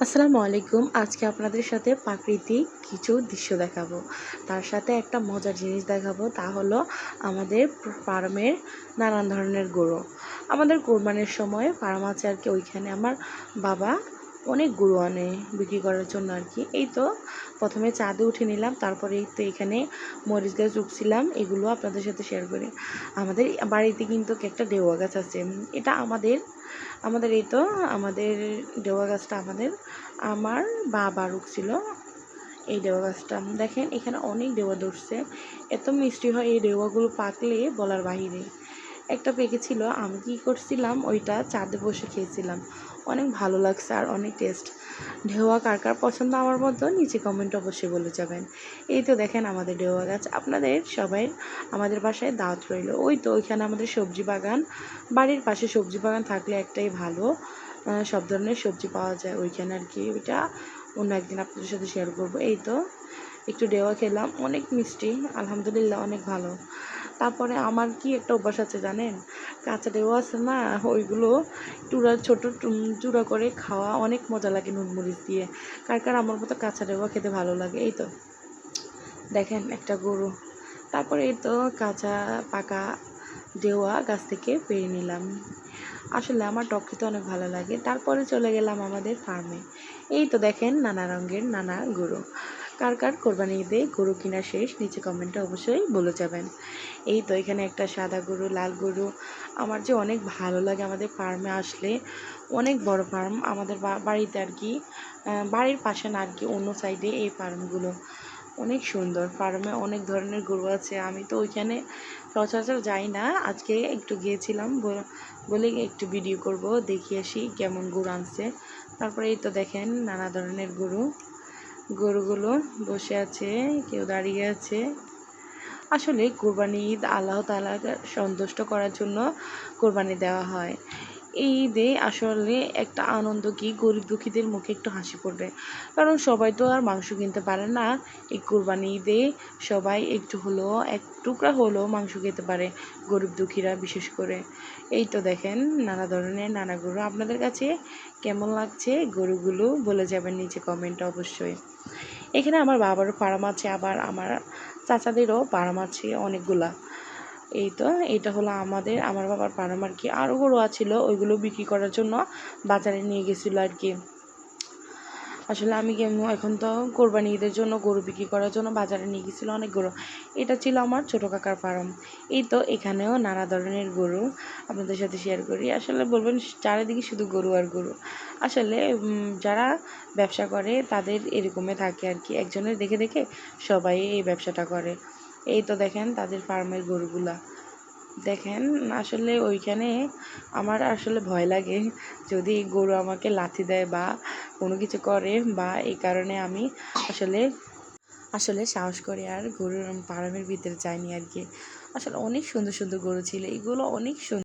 আসসালামু আলাইকুম। আজকে আপনাদের সাথে প্রাকৃতিক কিছু দৃশ্য দেখাবো। তার সাথে একটা মজার জিনিস দেখাবো, তা হলো আমাদের ফার্মের নানান ধরনের গরু। আমাদের কোরবানির সময় ফার্ম আছে আর কি, ওইখানে আমার বাবা অনেক গুঁড়ো আনে বিক্রি করার জন্য আর কি। এই তো প্রথমে চাঁদে উঠে নিলাম, তারপরে এই তো এখানে মরিচ গাছ উঠছিলাম এগুলো আপনাদের সাথে শেয়ার করি। আমাদের বাড়িতে কিন্তু একটা ডেওয়া গাছ আছে। এটা আমাদের আমাদের এই তো আমাদের ডেওয়া গাছটা আমাদের, আমার বাবা রুকছিল এই ডেওয়া গাছটা। দেখেন এখানে অনেক ডেওয়া ধরছে, এত মিষ্টি হয় এই ডেওয়াগুলো পাকলে বলার বাহিরে। একটা পেকেছিল আমি কি করছিলাম, ওইটা চাঁদে বসে খেয়েছিলাম। অনেক ভালো লাগছে আর অনেক টেস্ট ঢেওয়া কার কার পছন্দ আমার মতো, নিচে কমেন্ট অবশ্যই বলে যাবেন। এই তো দেখেন আমাদের ঢেওয়া গাছ। আপনাদের সবাই আমাদের বাসায় দাওয়াত রইল। ওই তো ওইখানে আমাদের সবজি বাগান। বাড়ির পাশে সবজি বাগান থাকলে একটাই ভালো সব ধরনের সবজি পাওয়া যায় ওইখানে আর কি। ওইটা অন্য একদিন আপনাদের সাথে শেয়ার করব। এই তো একটু ডেওয়া খেলাম, অনেক মিষ্টি, আলহামদুলিল্লাহ অনেক ভালো। তারপরে আমার কি একটা অভ্যাস আছে জানেন? কাঁচা ডেওয়া আছে না, ওইগুলো চূড়া, ছোট চূড়া করে খাওয়া অনেক মজা লাগে নুনমরিচ দিয়ে। কার কার আমার মতো কাঁচা ডেওয়া খেতে ভালো লাগে, এই তো। দেখেন একটা গরু। তারপরে এই তো কাঁচা, পাকা ডেওয়া গাছ থেকে পেরে নিলাম। আসলে আমার টক খেতে অনেক ভালো লাগে। তারপরে চলে গেলাম আমাদের ফার্মে এই তো দেখেন নানা রঙের নানা গরু। কার কার কোরবানি ঈদে গরু কিনা শেষ, নিচে কমেন্টে অবশ্যই বলে যাবেন। এই তো এখানে একটা সাদা গরু, লাল গরু। আমার যে অনেক ভালো লাগে আমাদের ফার্মে আসলে, অনেক বড় ফার্ম আমাদের বাড়িতে আর কি বাড়ির পাশে না আর কি, অন্য সাইডে এই ফার্মগুলো অনেক সুন্দর ফার্মে অনেক ধরনের গরু আছে। আমি তো ওইখানে সচরাচর যাই না। আজকে একটু গিয়েছিলাম বলে একটু ভিডিও করব, দেখি আসি কেমন গরু আনছে। তারপরে এই তো দেখেন নানা ধরনের গরু। গরুগুলো বসে আছে, কেউ দাঁড়িয়ে আছে। আসলে কোরবানি ঈদ আল্লাহ তালা সন্তুষ্ট করার জন্য কোরবানি দেওয়া হয়। এই ঈদে আসলে একটা আনন্দ কি? গরিব দুঃখীদের মুখে একটু হাসি পড়বে। কারণ সবাই তো আর মাংস কিনতে পারে না। এই কোরবানি ঈদে সবাই একটু হলেও, এক টুকরা হলেও মাংস খেতে পারে গরিব দুঃখীরা বিশেষ করে। এই তো দেখেন নানা ধরনের নানা গরু। আপনাদের কাছে কেমন লাগছে গরুগুলো বলে যাবেন নিচে কমেন্ট অবশ্যই। এখানে আমার বাবারও ফার্ম আছে, আবার আমার চাচাদেরও ফার্ম আছে অনেকগুলা। এই তো, এটা হলো আমাদের, আমার বাবার ফার্ম আর কি আরও গরু আছিল ওইগুলো বিক্রি করার জন্য বাজারে নিয়ে গেছিল আর কি। আসলে আমি এখন তো কোরবানি ঈদের জন্য গরু বিক্রি করার জন্য বাজারে নিয়ে গেছিল অনেক গরু। এটা ছিল আমার ছোটো কাকার ফার্ম এই তো, এখানেও নানা ধরনের গরু আপনাদের সাথে শেয়ার করি। আসলে বলবেন, চারিদিকে শুধু গরু আর গরু। আসলে যারা ব্যবসা করে, তাদের এরকমই থাকে আর কি। একজনের দেখে দেখে সবাই এই ব্যবসাটা করে। এই তো দেখেন তাদের ফার্মের গরুগুলা। দেখেন আসলে ওইখানে আমার আসলে ভয় লাগে যদি গরু আমাকে লাথি দেয় বা কোনো কিছু করে বা এই কারণে আমি আসলে আসলে সাহস করে আর গরুর ফার্মের ভিতরে যাইনি আর কি। আসলে অনেক সুন্দর সুন্দর গরু ছিল, এগুলো অনেক সুন্দর